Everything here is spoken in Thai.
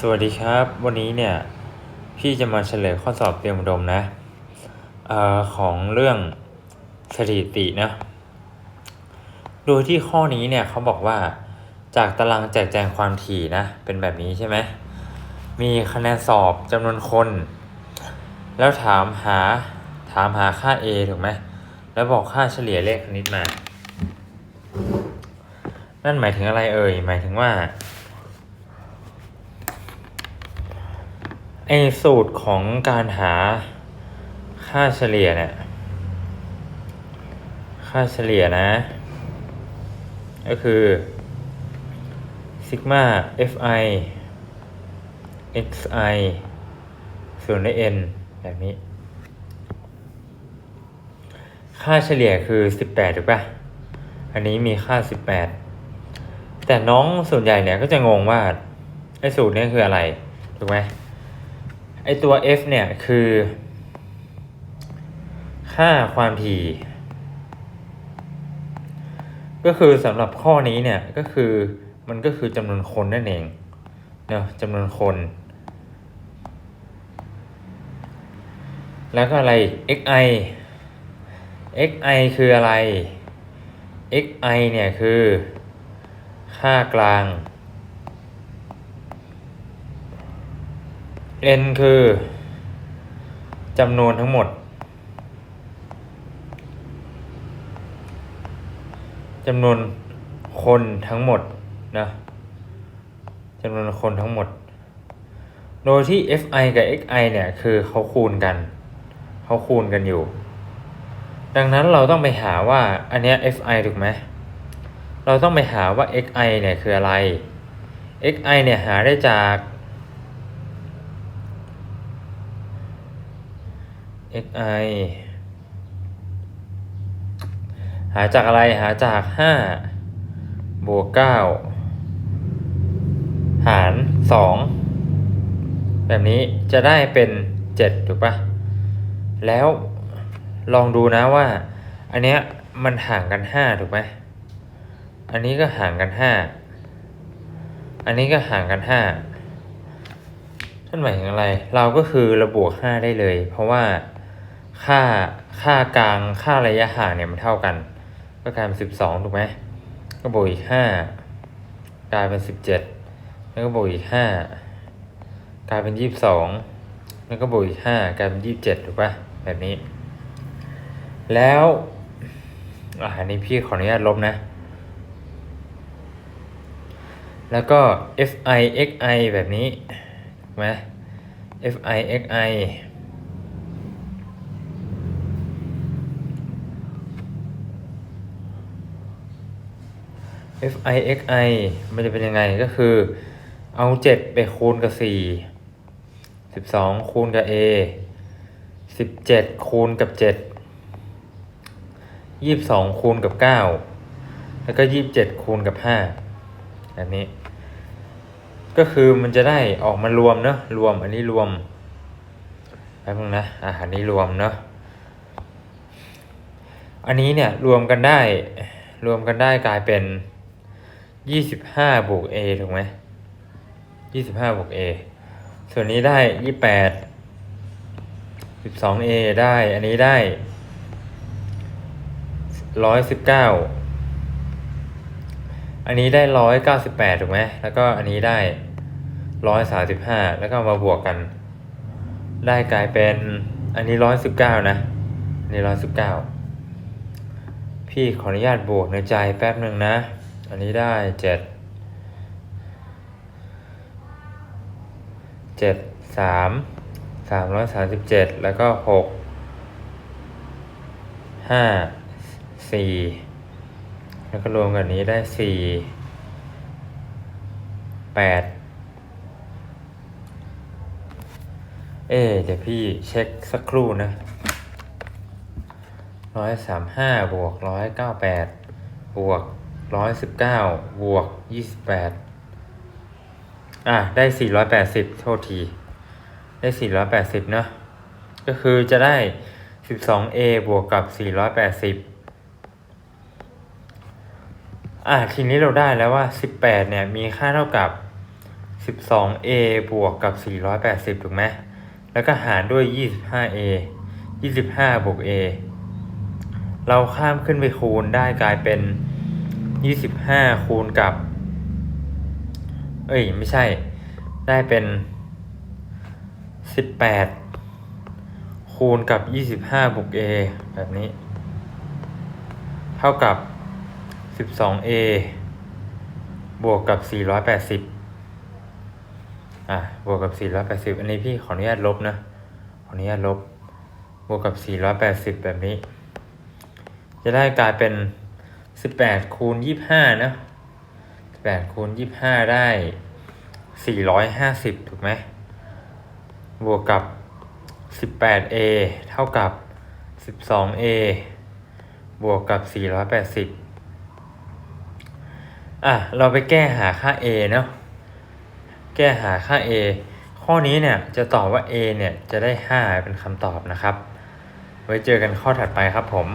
สวัสดีครับ วันนี้เนี่ย พี่จะมาเฉลยข้อสอบเตรียมอุดมนะเออของเรื่องสถิตินะ โดยที่ข้อนี้เนี่ยเขาบอกว่าจากตารางแจกแจงความถี่นะ เป็นแบบนี้ใช่ไหม มีคะแนนสอบจำนวนคน แล้วถามหาถามหาค่า a ถูกไหม แล้วบอกค่าเฉลี่ยเลขคณิตมา นั่นหมายถึงอะไรเอ่ย หมายถึงว่า ไอสูตรของการหาค่าเฉลี่ยเนี่ย ค่าเฉลี่ยนะ ก็คือซิกมา fi xi ส่วนด้วย n แบบนี้ ค่าเฉลี่ยคือ 18 ถูกป่ะ อันนี้มีค่า 18 แต่น้องส่วนใหญ่เนี่ยก็จะงงว่าไอ้สูตรนี้คืออะไร ถูกไหม ไอตัว f เนี่ยคือ ค่าความถี่ก็คือสำหรับข้อนี้เนี่ยก็คือมันก็คือจำนวนคนนั่นเองเนาะจำนวนคน แล้วก็อะไร xi xi คืออะไร xi เนี่ยคือ ค่ากลาง n คือจำนวนทั้งหมดจำนวนคนทั้งหมดนะจำนวนคนทั้งหมด โดยที่ fi กับ xi เนี่ยคือเขาคูณกันเขาคูณกันอยู่ ดังนั้นเราต้องไปหาว่าอันเนี้ย fi ถูกไหมเราต้องไปหาว่า xi เนี่ยคืออะไร xi เนี่ยหาได้จาก xi หาจากอะไรหาจาก5บวก9หาร2แบบนี้จะได้เป็น7ถูกปะแล้วลองดูนะว่า อันเนี้ยมันห่างกัน5ถูกไหมอันนี้ก็ห่างกัน5อันนี้ก็ห่างกัน5นั่นหมายถึงอะไร เราก็คือระบวก5ได้เลย เพราะว่า ค่าค่ากลางค่าระยะห่างเนี่ยมันเท่ากัน ก็กลายเป็นสิบสองถูกไหมก็บวกอีกห้ากลายเป็นสิบเจ็ดแล้วก็บวกอีกห้ากลายเป็นยี่สิบสองแล้วก็บวกอีกห้ากลายเป็นยี่สิบเจ็ดถูกปะแบบนี้ แล้วอ่าอันนี้พี่ขออนุญาตลบนะ แล้วก็ fi xi แบบนี้ถูกไหม fi xi fi xi มันจะเป็นยังไงก็คือ เอาเจ็ดไปคูณกับสี่สิบสองคูณกับ a สิบเจ็ดคูณกับเจ็ดยี่สิบสองคูณกับเก้าแล้วก็ยี่สิบเจ็ดคูณกับห้าแบบนี้ ก็คือมันจะได้ออกมารวมเนอะรวมอันนี้รวมแป๊บนึงนะอะอันนี้รวมเนอะอันนี้เนี่ยรวมกันได้รวมกันได้กลายเป็น ยี่สิบห้าบวก a ถูกไหมยี่สิบห้าบวก a ส่วนนี้ได้ยี่แปดสิบสอง a ได้ อันนี้ได้ร้อยสิบเก้าอันนี้ได้ร้อยเก้าสิบแปดถูกไหมแล้วก็อันนี้ได้ร้อยสาสิบห้าแล้วก็มาบวกกัน ได้กลายเป็นอันนี้ร้อยสิบเก้านะอันนี้ร้อยสิบเก้าพี่ขออนุญาตบวกในใจแป๊บหนึ่งนะ อันนี้ได้เจ็ดเจ็ดสามสามร้อยสามสิบเจ็ดแล้วก็หกห้าสี่แล้วก็รวมกันนี้ได้สี่แปดเอ๊เดี๋ยวพี่เช็คสักครู่นะร้อยสามห้าบวกร้อยเก้าแปดบวก ร้อยสิบเก้าบวกยี่สิบแปดอะ ได้สี่ร้อยแปดสิบโทษที ได้สี่ร้อยแปดสิบเนาะก็คือจะได้สิบสอง a บวกกับสี่ร้อยแปดสิบอะ ทีนี้เราได้แล้วว่าสิบแปดเนี่ย มีค่าเท่ากับ 12a บวกกับ480ถูกไหมแล้วก็หารด้วย 25a 25บวก a เราข้ามขึ้นไปคูณได้กลายเป็น 25คูณกับ เอ้ย ไม่ใช่ ได้เป็น18คูณกับ25บวก a แบบนี้ เท่ากับ 12a บวกกับ480อะ บวกกับ480อันนี้พี่ขออนุญาตลบนะ ขออนุญาตลบ บวกกับ480แบบนี้ จะได้กลายเป็น 18คูณ25นะ18คูณ25ได้450ถูกไหมบวกกับ 18a เท่ากับ 12a บวกกับ480อะ เราไปแก้หาค่า a เนาะแก้หาค่า a ข้อนี้เนี่ยจะตอบว่า a เนี่ยจะได้ 5 เป็นคำตอบนะครับ ไว้เจอกันข้อถัดไปครับผม